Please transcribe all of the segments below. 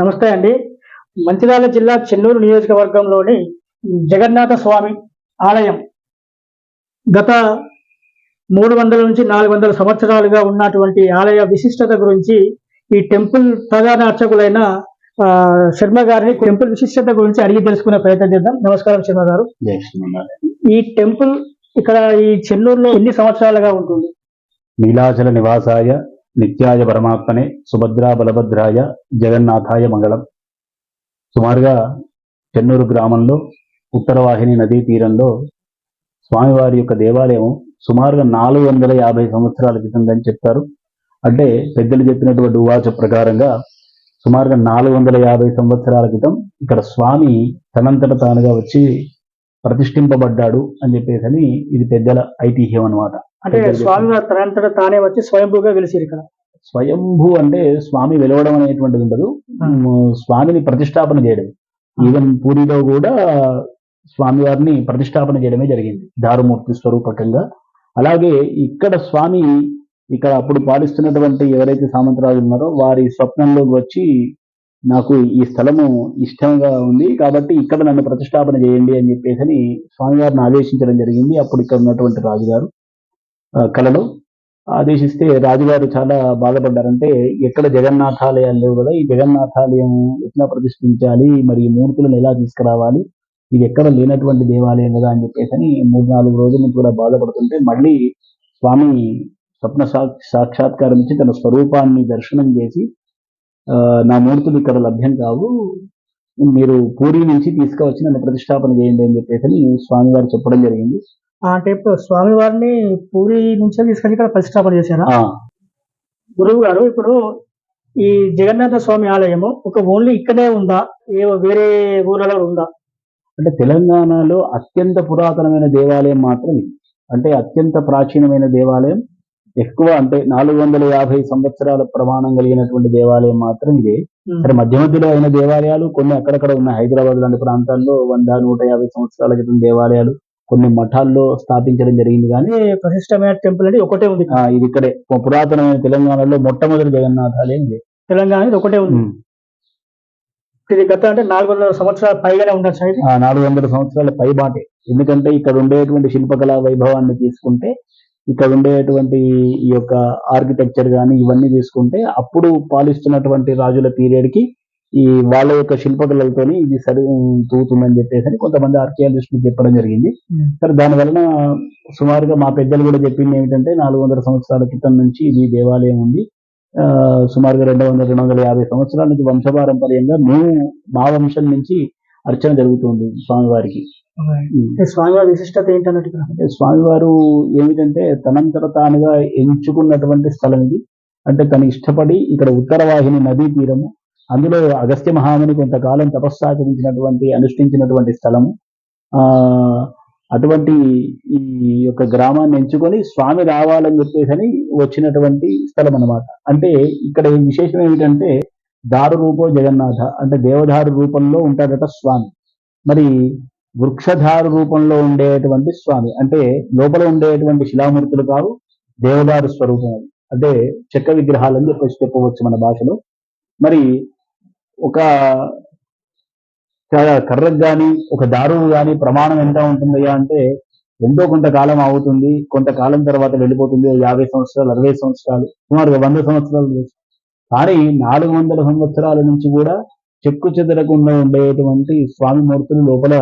నమస్తే అండి. మంచిర్యాల జిల్లా చెన్నూరు నియోజకవర్గంలోని జగన్నాథ స్వామి ఆలయం గత మూడు వందల నుంచి నాలుగు వందల సంవత్సరాలుగా ఉన్నటువంటి ఆలయ విశిష్టత గురించి ఈ టెంపుల్ ప్రధాన అర్చకులైన శర్మ గారిని టెంపుల్ విశిష్టత గురించి అడిగి తెలుసుకునే ప్రయత్నం చేద్దాం. నమస్కారం శర్మ గారు. ఈ టెంపుల్ ఇక్కడ ఈ చెన్నూరులో ఎన్ని సంవత్సరాలుగా ఉంటుంది? నీలాచల నివాసాయ నిత్యాయ పరమాత్మనే సుభద్రా బలభద్రాయ జగన్నాథాయ మంగళం. సుమారుగా చెన్నూరు గ్రామంలో ఉత్తరవాహిని నదీ తీరంలో స్వామివారి యొక్క దేవాలయం సుమారుగా నాలుగు వందల యాభై సంవత్సరాల క్రితందని చెప్తారు. అంటే పెద్దలు చెప్పినటువంటి ఉవాచ ప్రకారంగా సుమారుగా నాలుగు వందల యాభై సంవత్సరాల క్రితం ఇక్కడ స్వామి తనంతట తానుగా వచ్చి ప్రతిష్ఠింపబడ్డాడు అని చెప్పేసి అని ఇది పెద్దల ఐతిహ్యం అన్నమాట. అంటే స్వామి తనంతట తానే వచ్చి స్వయంభూగా వెలిసిరు ఇక్కడ. స్వయంభూ అంటే స్వామి వెలవడం అనేటువంటిది ఉండదు. స్వామిని ప్రతిష్టాపన చేయడం. ఈవెన్ పూరిలో కూడా స్వామివారిని ప్రతిష్టాపన చేయడమే జరిగింది దారుమూర్తి స్వరూపకంగా. అలాగే ఇక్కడ స్వామి ఇక్కడ అప్పుడు పాలిస్తున్నటువంటి ఎవరైతే సామంతరాజులు ఉన్నారో వారి స్వప్నంలోకి వచ్చి నాకు ఈ స్థలము ఇష్టంగా ఉంది కాబట్టి ఇక్కడ నన్ను ప్రతిష్టాపన చేయండి అని చెప్పేసి అని స్వామివారిని ఆదేశించడం జరిగింది. అప్పుడు ఇక్కడ ఉన్నటువంటి రాజుగారు కళలు ఆదేశిస్తే రాజుగారు చాలా బాధపడ్డారంటే ఎక్కడ జగన్నాథాలయాలు లేవు కదా ఈ జగన్నాథాలయం ఎట్లా ప్రతిష్ఠించాలి మరి ఈ మూర్తులను ఎలా తీసుకురావాలి ఇది ఎక్కడ లేనటువంటి దేవాలయం కదా అని చెప్పేసి అని మూడు నాలుగు రోజుల నుంచి కూడా బాధపడుతుంటే మళ్ళీ స్వామి స్వప్న సాక్షాత్కారం ఇచ్చి తన స్వరూపాన్ని దర్శనం చేసి ఆ, నా మూర్తులు ఇక్కడ లభ్యం కావు మీరు పూరి నుంచి తీసుకువచ్చి నన్ను ప్రతిష్టాపన చేయండి అని చెప్పేసి అని స్వామివారు చెప్పడం జరిగింది. అంటే ఇప్పుడు స్వామి వారిని పూరి నుంచే తీసుకొచ్చి ఇక్కడ ప్రతిష్టాపన చేశారా? గురువు గారు ఇప్పుడు ఈ జగన్నాథ స్వామి ఆలయము ఒక ఓన్లీ ఇక్కడే ఉందా? ఏ వేరే ఊర్లలో ఉందా? అంటే తెలంగాణలో అత్యంత పురాతనమైన దేవాలయం మాత్రం ఇది. అంటే అత్యంత ప్రాచీనమైన దేవాలయం ఎక్కువ అంటే నాలుగు వందల యాభై సంవత్సరాల ప్రమాణం కలిగినటువంటి దేవాలయం మాత్రం ఇదే. సరే మధ్య మధ్యలో అయిన దేవాలయాలు కొన్ని అక్కడక్కడ ఉన్న హైదరాబాద్ లాంటి ప్రాంతాల్లో వంద నూట యాభై సంవత్సరాల క్రితం దేవాలయాలు కొన్ని మఠాల్లో స్థాపించడం జరిగింది కానీ అదే ప్రతిష్టమైన టెంపుల్ అనేది ఒకటే ఉంది. ఇది ఇక్కడే. పురాతనమైన తెలంగాణలో మొట్టమొదటి జగన్నాథాలయం ఇది. తెలంగాణ ఇది ఒకటే ఉంది. ఇది గత అంటే నాలుగు వందల సంవత్సరాల పైగానే ఉండొచ్చు నాలుగు వందల సంవత్సరాల పైబాటే. ఎందుకంటే ఇక్కడ ఉండేటువంటి శిల్పకళా వైభవాన్ని తీసుకుంటే ఇక్కడ ఉండేటువంటి ఈ యొక్క ఆర్కిటెక్చర్ కానీ ఇవన్నీ తీసుకుంటే అప్పుడు పాలిస్తున్నటువంటి రాజుల పీరియడ్కి ఈ వాళ్ళ యొక్క శిల్పకళలతోని ఇది సరి తూగుతుందని చెప్పేసి కొంతమంది ఆర్కియాలజిస్టులు చెప్పడం జరిగింది. సరే దాని వలన సుమారుగా మా పెద్దలు కూడా చెప్పింది ఏమిటంటే నాలుగు వందల సంవత్సరాల క్రితం నుంచి ఇది దేవాలయం ఉంది. ఆ, సుమారుగా రెండు వందల రెండు వందల యాభై సంవత్సరాల నుంచి వంశపారంపర్యంగా మేము మా వంశం నుంచి అర్చన జరుగుతుంది స్వామివారికి. స్వామివారి విశిష్టత ఏంటన్నట్టు అంటే స్వామివారు ఏమిటంటే తనంతట తానుగా ఎంచుకున్నటువంటి స్థలం ఇది. అంటే తను ఇష్టపడి ఇక్కడ ఉత్తరవాహిని నదీ తీరము అందులో అగస్త్య మహాముని కొంతకాలం తపస్సాచరించినటువంటి అనుష్ఠించినటువంటి స్థలము. అటువంటి ఈ యొక్క గ్రామాన్ని ఎంచుకొని స్వామి రావాలని చెప్పేసి వచ్చినటువంటి స్థలం అన్నమాట అంటే ఇక్కడ విశేషం ఏమిటంటే దారు రూపో జగన్నాథ అంటే దేవదారు రూపంలో ఉంటాడట స్వామి. మరి వృక్షధారు రూపంలో ఉండేటువంటి స్వామి. అంటే లోపల ఉండేటువంటి శిలామూర్తులు కావు దేవదారు స్వరూపం అంటే చెక్క విగ్రహాలని చెప్పేసి చెప్పవచ్చు మన భాషలో. మరి ఒక కర్రకు కానీ ఒక దారువు కానీ ప్రమాణం ఎంత ఉంటుందయ్యా అంటే ఎంతో కొంతకాలం అవుతుంది కొంతకాలం తర్వాత వెళ్ళిపోతుంది. యాభై సంవత్సరాలు అరవై సంవత్సరాలు సుమారుగా వంద సంవత్సరాలు కానీ నాలుగు వందల సంవత్సరాల నుంచి కూడా చెక్కు చెదరకుండా ఉండేటువంటి స్వామి మూర్తులు లోపల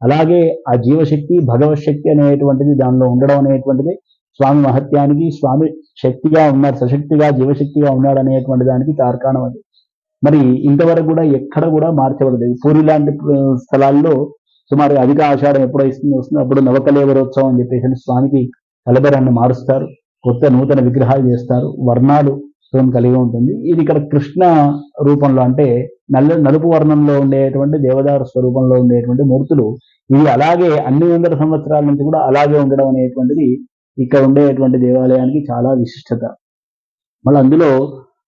అలాగే ఆ జీవశక్తి భగవత్ శక్తి అనేటువంటిది దానిలో ఉండడం అనేటువంటిది స్వామి మహత్యానికి స్వామి శక్తిగా ఉన్నారు సశక్తిగా జీవశక్తిగా ఉన్నాడు అనేటువంటి దానికి తార్కాణం అది. మరి ఇంతవరకు కూడా ఎక్కడ కూడా మార్చబడలేదు. పూరి లాంటి స్థలాల్లో సుమారు అధిక ఆషాఢం ఎప్పుడు వస్తుంది వస్తుంది అప్పుడు నవకలేవరోత్సవం అని చెప్పేసి స్వామికి కలబెరాన్ని మారుస్తారు. కొత్త నూతన విగ్రహాలు చేస్తారు. వర్ణాలు కలిగి ఉంటుంది. ఇది ఇక్కడ కృష్ణ రూపంలో అంటే నల్ల నలుపు వర్ణంలో ఉండేటువంటి దేవదారు స్వరూపంలో ఉండేటువంటి మూర్తులు ఇవి అలాగే అన్ని వందల సంవత్సరాల నుంచి కూడా అలాగే ఉండడం అనేటువంటిది ఇక్కడ ఉండేటువంటి దేవాలయానికి చాలా విశిష్టత. మళ్ళీ అందులో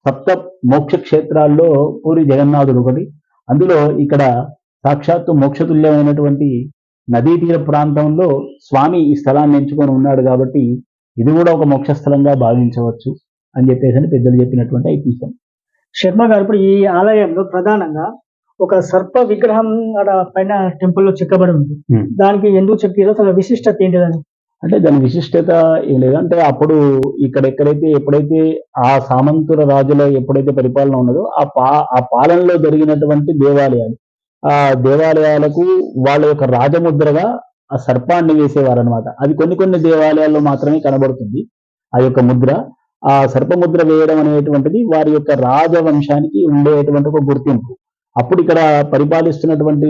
సప్త మోక్ష క్షేత్రాల్లో పూరి జగన్నాథుడు ఒకటి. అందులో ఇక్కడ సాక్షాత్తు మోక్షతుల్యమైనటువంటి నదీ తీర ప్రాంతంలో స్వామి ఈ స్థలాన్ని ఎంచుకొని ఉన్నాడు కాబట్టి ఇది కూడా ఒక మోక్ష స్థలంగా భావించవచ్చు అని చెప్పేసి అని పెద్దలు చెప్పినటువంటి ఐతిహ్యం. శర్మ గారు ఇప్పుడు ఈ ఆలయంలో ప్రధానంగా ఒక సర్ప విగ్రహం పైన టెంపుల్లో చెక్కబడి ఉంది. దానికి ఎందుకు చెక్కిరో అసలు విశిష్టత ఏంటిదని అంటే దాని విశిష్టత ఏం లేదంటే అప్పుడు ఇక్కడ ఎక్కడైతే ఎప్పుడైతే ఆ సామంతుల రాజుల ఎప్పుడైతే పరిపాలన ఉన్నదో ఆ పా ఆ పాలనలో జరిగినటువంటి దేవాలయాలు ఆ దేవాలయాలకు వాళ్ళ యొక్క రాజముద్రగా ఆ సర్పాన్ని వేసేవారు అనమాట అది కొన్ని కొన్ని దేవాలయాల్లో మాత్రమే కనబడుతుంది ఆ యొక్క ముద్ర. ఆ సర్పముద్ర వేయడం అనేటువంటిది వారి యొక్క రాజవంశానికి ఉండేటువంటి ఒక గుర్తింపు. అప్పుడు ఇక్కడ పరిపాలిస్తున్నటువంటి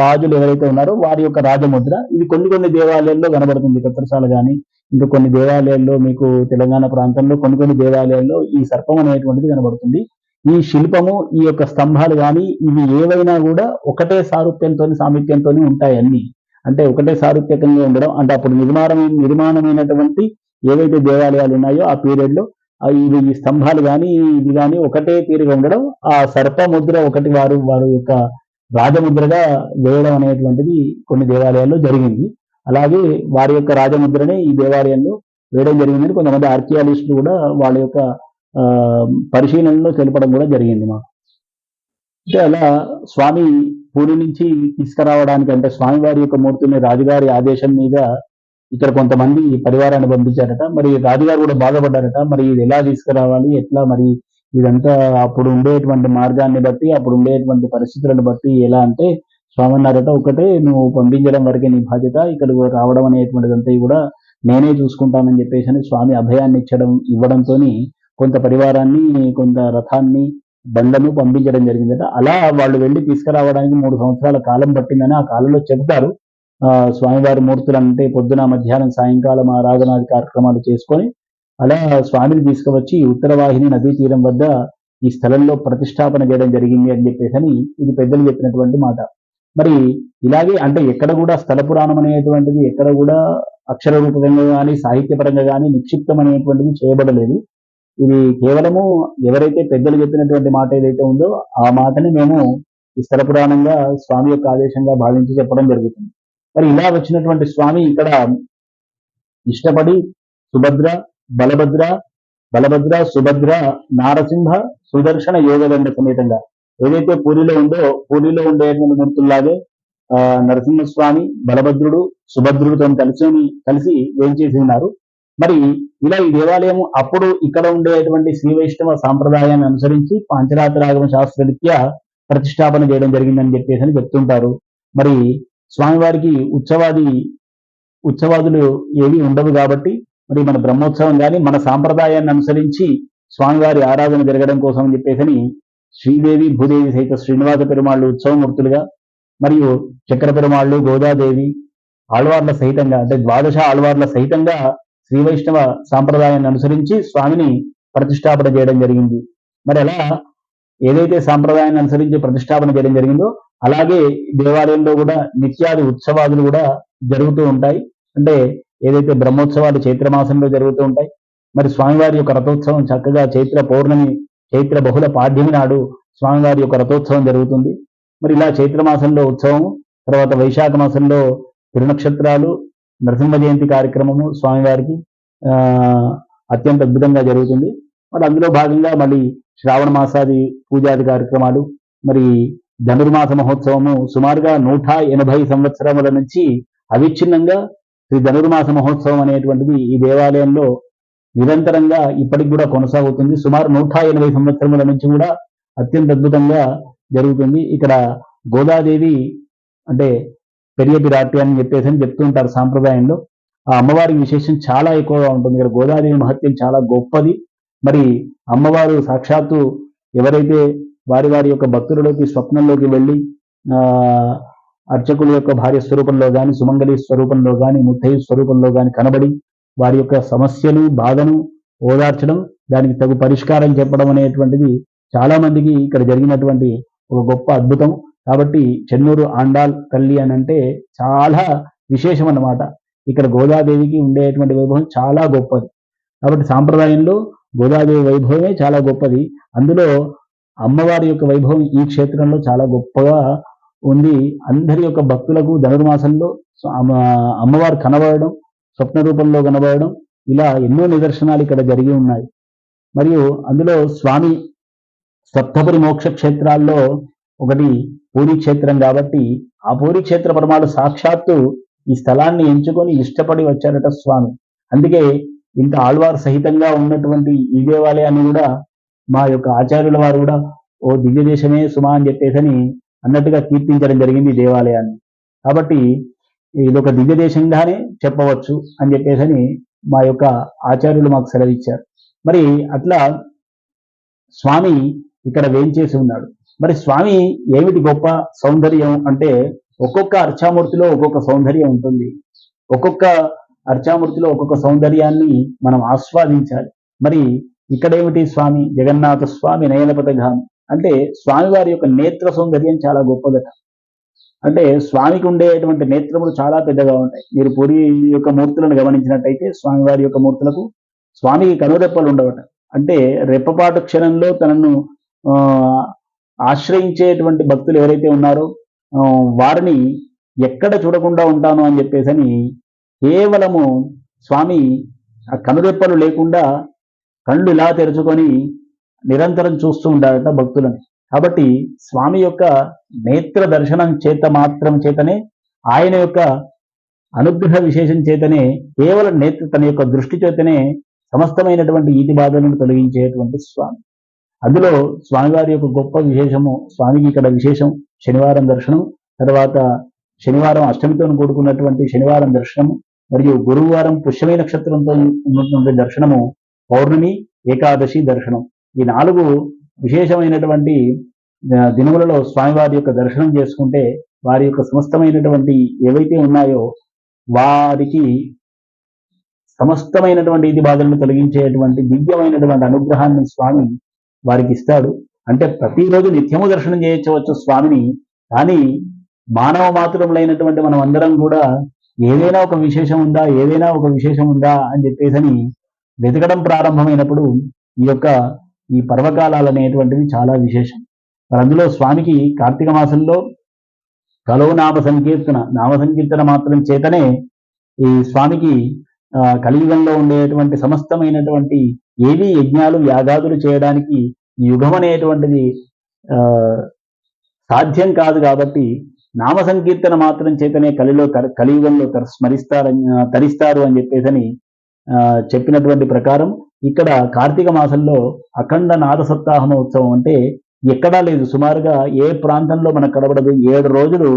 రాజులు ఎవరైతే ఉన్నారో వారి యొక్క రాజముద్ర. ఇది కొన్ని కొన్ని దేవాలయాల్లో కనబడుతుంది. కత్రసాల కానీ ఇంకా కొన్ని దేవాలయాల్లో మీకు తెలంగాణ ప్రాంతంలో కొన్ని కొన్ని దేవాలయాల్లో ఈ సర్పం అనేటువంటిది కనబడుతుంది. ఈ శిల్పము ఈ యొక్క స్తంభాలు కానీ ఇవి ఏవైనా కూడా ఒకటే సారూప్యంతో సామీప్యంతో ఉంటాయి అన్ని. అంటే ఒకటే సారూప్యకంగా ఉండడం. అంటే అప్పుడు నిర్మాణం నిర్మాణమైనటువంటి ఏవైతే దేవాలయాలు ఉన్నాయో ఆ పీరియడ్లో ఇవి ఈ స్తంభాలు కానీ ఇది కానీ ఒకటే తీరుగా ఉండడం ఆ సర్ప ముద్ర ఒకటి వారు వారి యొక్క రాజముద్రగా వేయడం అనేటువంటిది కొన్ని దేవాలయాల్లో జరిగింది. అలాగే వారి యొక్క రాజముద్రనే ఈ దేవాలయంలో వేయడం జరిగిందని కొంతమంది ఆర్కియాలజిస్టులు కూడా వాళ్ళ యొక్క ఆ, పరిశీలనలో తెలపడం కూడా జరిగింది మాకు. అంటే అలా స్వామి పూరి నుంచి తీసుకురావడానికి అంటే స్వామి వారి యొక్క మూర్తిని రాజుగారి ఆదేశం మీద ఇక్కడ కొంతమంది ఈ పరివారాన్ని పంపించారట మరి రాజుగారు కూడా బాధపడ్డారట మరి ఇది ఎలా తీసుకురావాలి ఎట్లా మరి ఇదంతా అప్పుడు ఉండేటువంటి మార్గాన్ని బట్టి అప్పుడు ఉండేటువంటి పరిస్థితులను బట్టి ఎలా అంటే స్వామి అన్నారట ఒకటే నువ్వు పంపించడం వరకే నీ బాధ్యత ఇక్కడ రావడం అనేటువంటిదంతా కూడా నేనే చూసుకుంటానని చెప్పేసి అని స్వామి అభయాన్ని ఇచ్చడం ఇవ్వడంతో కొంత పరివారాన్ని కొంత రథాన్ని బండ్లను పంపించడం జరిగిందట. అలా వాళ్ళు వెళ్ళి తీసుకురావడానికి మూడు సంవత్సరాల కాలం పట్టిందని ఆ కాలంలో చెబుతారు. స్వామివారి మూర్తులు అంటే పొద్దున మధ్యాహ్నం సాయంకాలం ఆరాధనాది కార్యక్రమాలు చేసుకొని అలా స్వామిని తీసుకువచ్చి ఉత్తరవాహిని నదీ తీరం వద్ద ఈ స్థలంలో ప్రతిష్టాపన చేయడం జరిగింది అని చెప్పేసి ఇది పెద్దలు చెప్పినటువంటి మాట. మరి ఇలాగే అంటే ఎక్కడ కూడా స్థల పురాణం అనేటువంటిది ఎక్కడ కూడా అక్షర రూపకంగా కానీ సాహిత్యపరంగా కానీ నిక్షిప్తం అనేటువంటిది చేయబడలేదు. ఇది కేవలము ఎవరైతే పెద్దలు చెప్పినటువంటి మాట ఏదైతే ఉందో ఆ మాటని మేము ఈ స్థల పురాణంగా స్వామి యొక్క ఆదేశంగా భావించి చెప్పడం జరుగుతుంది. మరి ఇలా వచ్చినటువంటి స్వామి ఇక్కడ ఇష్టపడి సుభద్ర బలభద్ర బలభద్ర సుభద్ర నారసింహ సుదర్శన యోగదండ సమేతంగా ఏదైతే పూరిలో ఉందో పూరిలో ఉండేటువంటి మూర్తుల్లాగే ఆ నరసింహస్వామి బలభద్రుడు సుభద్రుడితో కలిసి కలిసి ఏం చేసి ఉన్నారు? మరి ఇలా ఈ దేవాలయం అప్పుడు ఇక్కడ ఉండేటువంటి శ్రీ వైష్ణవ సాంప్రదాయాన్ని అనుసరించి పాంచరాత్రాగమ శాస్త్రరీత్యా ప్రతిష్టాపన చేయడం జరిగిందని చెప్పేసి అని చెప్తుంటారు. మరి స్వామివారికి ఉత్సవాది ఉత్సవాదులు ఏవి ఉండవు కాబట్టి మరి మన బ్రహ్మోత్సవం కానీ మన సాంప్రదాయాన్ని అనుసరించి స్వామివారి ఆరాధన జరగడం కోసం అని చెప్పేసి శ్రీదేవి భూదేవి సహిత శ్రీనివాస పెరుమాళ్ళు ఉత్సవమూర్తులుగా మరియు చక్ర పెరుమాళ్ళు గోదాదేవి ఆళ్వార్ల సహితంగా అంటే ద్వాదశ ఆళ్వార్ల సహితంగా శ్రీ వైష్ణవ సాంప్రదాయాన్ని అనుసరించి స్వామిని ప్రతిష్టాపన చేయడం జరిగింది. మరి అలా ఏదైతే సాంప్రదాయాన్ని అనుసరించి ప్రతిష్టాపన చేయడం జరిగిందో అలాగే దేవాలయంలో కూడా నిత్యాది ఉత్సవాదులు కూడా జరుగుతూ ఉంటాయి. అంటే ఏదైతే బ్రహ్మోత్సవాలు చైత్ర మాసంలో జరుగుతూ ఉంటాయి మరి స్వామివారి యొక్క రథోత్సవం చక్కగా చైత్ర పౌర్ణమి చైత్ర బహుళ పాడ్యమి నాడు స్వామివారి యొక్క రథోత్సవం జరుగుతుంది. మరి ఇలా చైత్ర మాసంలో ఉత్సవం తర్వాత వైశాఖ మాసంలో తిరునక్షత్రాలు నరసింహ జయంతి కార్యక్రమము స్వామివారికి అత్యంత అద్భుతంగా జరుగుతుంది. మరి అందులో భాగంగా మళ్ళీ శ్రావణ మాసాది పూజాది కార్యక్రమాలు మరి ధనుర్మాస మహోత్సవము సుమారుగా నూట ఎనభై సంవత్సరముల నుంచి అవిచ్ఛిన్నంగా శ్రీ ధనుర్మాస మహోత్సవం అనేటువంటిది ఈ దేవాలయంలో నిరంతరంగా ఇప్పటికి కూడా కొనసాగుతుంది. సుమారు నూట ఎనభై సంవత్సరముల నుంచి కూడా అత్యంత అద్భుతంగా జరుగుతుంది. ఇక్కడ గోదాదేవి అంటే పెరియ బిరాటి అని చెప్పేసి అని చెప్తూ ఉంటారు సాంప్రదాయంలో. ఆ అమ్మవారి విశేషం చాలా ఎక్కువగా ఉంటుంది. ఇక్కడ గోదాదేవి మహత్యం చాలా గొప్పది. మరి అమ్మవారు సాక్షాత్తు ఎవరైతే వారి వారి యొక్క భక్తులలోకి స్వప్నంలోకి వెళ్ళి అర్చకుల యొక్క భార్య స్వరూపంలో గాని సుమంగళి స్వరూపంలో గాని ముత్తయ్య స్వరూపంలో గాని కనబడి వారి యొక్క సమస్యలు బాధను ఓదార్చడం దానికి తగు పరిష్కారం చెప్పడం అనేటువంటిది చాలా మందికి ఇక్కడ జరిగినటువంటి ఒక గొప్ప అద్భుతం. కాబట్టి చెన్నూరు ఆండాల్ తల్లి అని అంటే చాలా విశేషం అన్నమాట. ఇక్కడ గోదాదేవికి ఉండేటువంటి వైభవం చాలా గొప్పది. కాబట్టి సాంప్రదాయంలో గోదాదేవి వైభవమే చాలా గొప్పది. అందులో అమ్మవారి యొక్క వైభవం ఈ క్షేత్రంలో చాలా గొప్పగా ఉంది. అందరి యొక్క భక్తులకు ధనుర్మాసంలో అమ్మవారు కనబడడం స్వప్న రూపంలో కనబడడం ఇలా ఎన్నో నిదర్శనాలు ఇక్కడ జరిగి ఉన్నాయి. మరియు అందులో స్వామి సప్తపురి మోక్ష క్షేత్రాల్లో ఒకటి పూరి క్షేత్రం కాబట్టి ఆ పూరి క్షేత్ర పరమాలు సాక్షాత్తు ఈ స్థలాన్ని ఎంచుకొని ఇష్టపడి వచ్చారట స్వామి. అందుకే ఇంత ఆళ్వారు సహితంగా ఉన్నటువంటి ఈ దేవాలయాన్ని కూడా మా యొక్క ఆచార్యుల వారు కూడా ఓ దివ్య దేశమే సుమా అని చెప్పేసని అన్నట్టుగా కీర్తించడం జరిగింది దేవాలయాన్ని. కాబట్టి ఇది ఒక దివ్య దేశంగానే చెప్పవచ్చు అని చెప్పేసని మా యొక్క ఆచార్యులు మాకు సెలవిచ్చారు. మరి అట్లా స్వామి ఇక్కడ వేంచేసి ఉన్నాడు. మరి స్వామి ఏమిటి గొప్ప సౌందర్యం అంటే ఒక్కొక్క అర్చామూర్తిలో ఒక్కొక్క సౌందర్యం ఉంటుంది. ఒక్కొక్క అర్చామూర్తిలో ఒక్కొక్క సౌందర్యాన్ని మనం ఆస్వాదించాలి. మరి ఇక్కడేమిటి స్వామి? జగన్నాథ స్వామి నయనపథగామి అంటే స్వామివారి యొక్క నేత్ర సౌందర్యం చాలా గొప్పదట అంటే స్వామికి ఉండేటువంటి నేత్రములు చాలా పెద్దగా ఉంటాయి. మీరు పూరి యొక్క మూర్తులను గమనించినట్టయితే స్వామివారి యొక్క మూర్తులకు స్వామికి కనురెప్పలు ఉండవట. అంటే రెప్పపాటు క్షణంలో తనను ఆ, ఆశ్రయించేటువంటి భక్తులు ఎవరైతే ఉన్నారో వారిని ఎక్కడ చూడకుండా ఉంటాను అని చెప్పేసని కేవలము స్వామి ఆ కనురెప్పలు లేకుండా కళ్ళు ఇలా తెరుచుకొని నిరంతరం చూస్తూ ఉంటారట భక్తులని. కాబట్టి స్వామి యొక్క నేత్ర దర్శనం చేత మాత్రం చేతనే ఆయన యొక్క అనుగ్రహ విశేషం చేతనే కేవలం నేత్ర తన యొక్క దృష్టి చేతనే సమస్తమైనటువంటి ఈతి బాధలను తొలగించేటువంటి స్వామి. అందులో స్వామివారి యొక్క గొప్ప విశేషము స్వామికి ఇక్కడ విశేషం శనివారం దర్శనం తర్వాత శనివారం అష్టమితో కూడుకున్నటువంటి శనివారం దర్శనము మరియు గురువారం పుష్యమీ నక్షత్రంతో ఉన్నటువంటి దర్శనము పౌర్ణమి ఏకాదశి దర్శనం. ఈ నాలుగు విశేషమైనటువంటి దినములలో స్వామివారి యొక్క దర్శనం చేసుకుంటే వారి యొక్క సమస్తమైనటువంటి ఏవైతే ఉన్నాయో వారికి సమస్తమైనటువంటి ఇది బాధలను తొలగించేటువంటి దివ్యమైనటువంటి అనుగ్రహాన్ని స్వామి వారికి ఇస్తాడు. అంటే ప్రతిరోజు నిత్యము దర్శనం చేయవచ్చు స్వామిని కానీ మానవ మాతృములైనటువంటి మనం అందరం కూడా ఏదైనా ఒక విశేషం ఉందా ఏదైనా ఒక విశేషం ఉందా అని చెప్పేసని వెతకడం ప్రారంభమైనప్పుడు ఈ యొక్క ఈ పర్వకాలాలు అనేటువంటివి చాలా విశేషం. మరి అందులో స్వామికి కార్తీక మాసంలో కలవు నామ సంకీర్తన నామ సంకీర్తన మాత్రం చేతనే ఈ స్వామికి కలియుగంలో ఉండేటువంటి సమస్తమైనటువంటి ఏవి యజ్ఞాలు యాగాదులు చేయడానికి ఈ యుగం అనేటువంటిది ఆ, సాధ్యం కాదు కాబట్టి నామ సంకీర్తన మాత్రం చేతనే కలిలో కర- కలియుగంలో తర- స్మరిస్తారని తరిస్తారు అని చెప్పేసని చెప్పినటువంటి ప్రకారం ఇక్కడ కార్తీక మాసంలో అఖండ నాద సప్తాహ ఉత్సవం అంటే ఎక్కడా లేదు. సుమారుగా ఏ ప్రాంతంలో మనకు కనబడదు. ఏడు రోజులు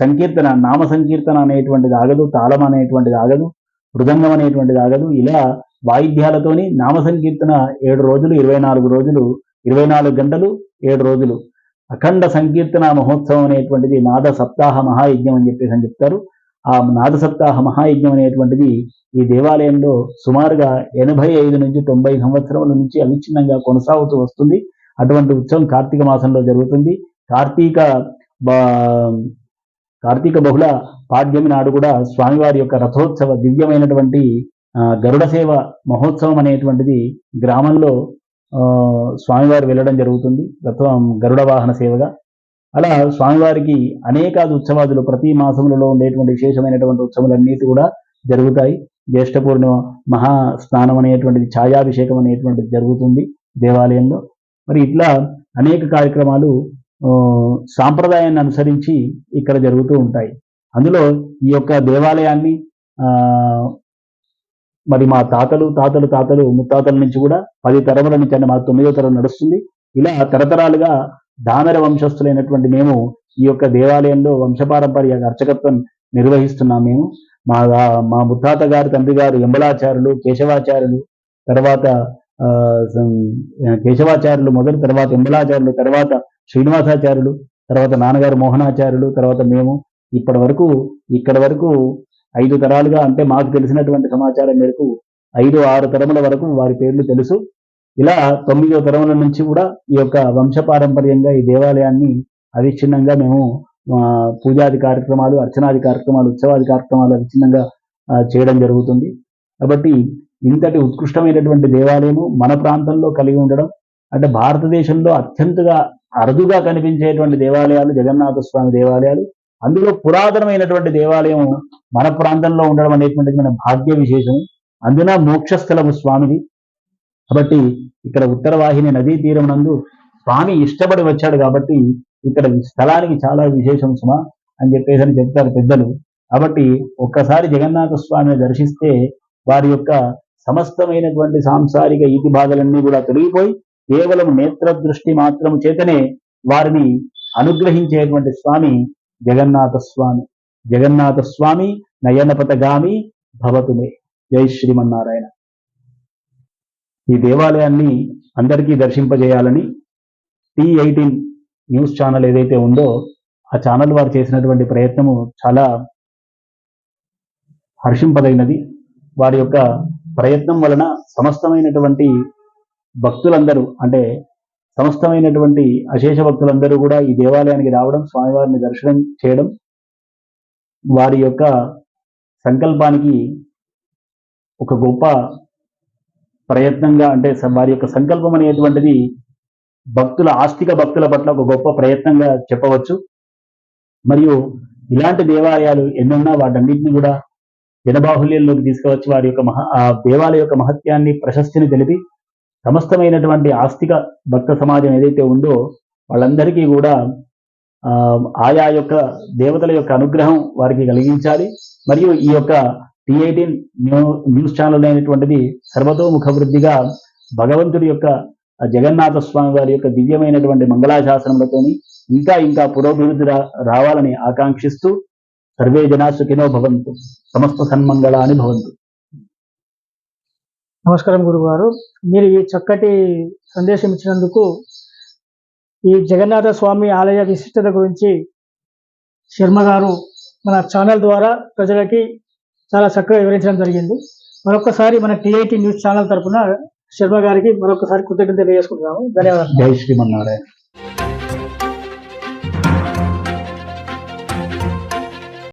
సంకీర్తన నామ సంకీర్తన అనేటువంటిది ఆగదు తాళం అనేటువంటిది ఆగదు మృదంగం అనేటువంటిది ఆగదు. ఇలా వాయిద్యాలతోని నామ సంకీర్తన ఏడు రోజులు ఇరవై నాలుగు రోజులు ఇరవై నాలుగు గంటలు ఏడు రోజులు. అఖండ సంకీర్తన మహోత్సవం అనేటువంటిది నాద సప్తాహ మహాయజ్ఞం అని చెప్పేసి అని చెప్తారు. ఆ నాద సప్తాహ మహాయజ్ఞం అనేటువంటిది ఈ దేవాలయంలో సుమారుగా ఎనభై ఐదు నుంచి తొంభై సంవత్సరముల నుంచి అవిచ్ఛిన్నంగా కొనసాగుతూ వస్తుంది. అటువంటి ఉత్సవం కార్తీక మాసంలో జరుగుతుంది. కార్తీక బా- కార్తీక బహుళ పాడ్యమి నాడు కూడా స్వామివారి యొక్క రథోత్సవ దివ్యమైనటువంటి గరుడ సేవ మహోత్సవం అనేటువంటిది గ్రామంలో స్వామివారు వెళ్ళడం జరుగుతుంది. రథం గరుడ వాహన సేవగా. అలా స్వామివారికి అనేకాది ఉత్సవాదులు ప్రతి మాసములలో ఉండేటువంటి విశేషమైనటువంటి ఉత్సవాలన్నిటి కూడా జరుగుతాయి. జ్యేష్ఠ పూర్ణిమ మహా స్నానం అనేటువంటిది ఛాయాభిషేకం అనేటువంటిది జరుగుతుంది దేవాలయంలో. మరి ఇట్లా అనేక కార్యక్రమాలు సాంప్రదాయాన్ని అనుసరించి ఇక్కడ జరుగుతూ ఉంటాయి. అందులో ఈ యొక్క దేవాలయాన్ని మరి మా తాతలు తాతలు తాతలు ముత్తాతల నుంచి కూడా పది తరముల నుంచి అంటే మా తొమ్మిదో తరం నడుస్తుంది. ఇలా తరతరాలుగా దామెర వంశస్థులైనటువంటి మేము ఈ యొక్క దేవాలయంలో వంశపారంపర్య అర్చకత్వం నిర్వహిస్తున్నాం మేము. మా మా ముత్తాత గారు తండ్రి గారు ఎంబలాచార్యులు కేశవాచార్యులు తర్వాత కేశవాచార్యులు మొదలు తర్వాత ఎంబలాచార్యులు తర్వాత శ్రీనివాసాచార్యులు తర్వాత నాన్నగారు మోహనాచార్యులు తర్వాత మేము ఇప్పటి వరకు ఇక్కడ వరకు ఐదు తరాలుగా అంటే మాకు తెలిసినటువంటి సమాచారం మేరకు ఐదు ఆరు తరముల వరకు వారి పేర్లు తెలుసు. ఇలా తొమ్మిదో తరముల నుంచి కూడా ఈ యొక్క వంశపారంపర్యంగా ఈ దేవాలయాన్ని అవిచ్ఛిన్నంగా మేము పూజాది కార్యక్రమాలు అర్చనాది కార్యక్రమాలు ఉత్సవాది కార్యక్రమాలు అవిచ్ఛిన్నంగా చేయడం జరుగుతుంది. కాబట్టి ఇంతటి ఉత్కృష్టమైనటువంటి దేవాలయము మన ప్రాంతంలో కలిగి ఉండడం అంటే భారతదేశంలో అత్యంతగా అరుదుగా కనిపించేటువంటి దేవాలయాలు జగన్నాథ స్వామి దేవాలయాలు అందులో పురాతనమైనటువంటి దేవాలయం మన ప్రాంతంలో ఉండడం అనేటువంటిది మన భాగ్య విశేషం. అందున మోక్షస్థలము స్వామిది. కాబట్టి ఇక్కడ ఉత్తర వాహిని నదీ తీరం నందు స్వామి ఇష్టపడి వచ్చాడు కాబట్టి ఇక్కడ స్థలానికి చాలా విశేషం సుమా అని చెప్పేసి అని చెప్తారు పెద్దలు. కాబట్టి ఒక్కసారి జగన్నాథ స్వామిని దర్శిస్తే వారి యొక్క సమస్తమైనటువంటి సాంసారిక ఈతి బాధలన్నీ కూడా తొలగిపోయి కేవలం నేత్ర దృష్టి మాత్రం చేతనే వారిని అనుగ్రహించేటువంటి స్వామి జగన్నాథ స్వామి. జగన్నాథ స్వామి నయనపథగామి భవతుమే. జై శ్రీమన్నారాయణ. ఈ దేవాలయాన్ని అందరికీ దర్శింపజేయాలని టీ ఎయిటీన్ న్యూస్ ఛానల్ ఏదైతే ఉందో ఆ ఛానల్ వారు చేసినటువంటి ప్రయత్నము చాలా హర్షింపదగినది. వారి యొక్క ప్రయత్నం వలన సమస్తమైనటువంటి భక్తులందరూ అంటే సమస్తమైనటువంటి అశేష భక్తులందరూ కూడా ఈ దేవాలయానికి రావడం స్వామివారిని దర్శనం చేయడం వారి యొక్క సంకల్పానికి ఒక గొప్ప ప్రయత్నంగా అంటే వారి యొక్క సంకల్పం అనేటువంటిది భక్తుల ఆస్తిక భక్తుల పట్ల ఒక గొప్ప ప్రయత్నంగా చెప్పవచ్చు. మరియు ఇలాంటి దేవాలయాలు ఎన్నున్నా వాటన్నిటిని కూడా జనబాహుల్యంలోకి తీసుకువచ్చి వారి యొక్క మహా ఆ దేవాలయ యొక్క మహత్యాన్ని ప్రశస్తిని తెలిపి సమస్తమైనటువంటి ఆస్తిక భక్త సమాజం ఏదైతే ఉందో వాళ్ళందరికీ కూడా ఆ, ఆయా యొక్క దేవతల యొక్క అనుగ్రహం వారికి కలిగించాలి. మరియు ఈ యొక్క టీ న్యూస్ ఛానల్ అయినటువంటిది సర్వతోముఖ వృద్ధిగా భగవంతుడి యొక్క జగన్నాథ స్వామి వారి యొక్క దివ్యమైనటువంటి మంగళాశాసనములతోని ఇంకా ఇంకా పురోభివృద్ధి రావాలని ఆకాంక్షిస్తూ సర్వే జనా సుఖినో భవంతు. సమస్త సన్మంగళాని భవంతు. నమస్కారం గురుగారు. మీరు ఈ చక్కటి సందేశం ఇచ్చినందుకు ఈ జగన్నాథ స్వామి ఆలయ విశిష్టత గురించి శర్మ గారు మన ఛానల్ ద్వారా ప్రజలకి చాలా చక్కగా వివరించడం జరిగింది. మరొకసారి మన టీఐటీ న్యూస్ ఛానల్ తరపున శర్మ గారికి మరొకసారి కృతజ్ఞత తెలియజేసుకుంటున్నాము ధన్యవాదాలు. జై శ్రీమన్నారాయణ.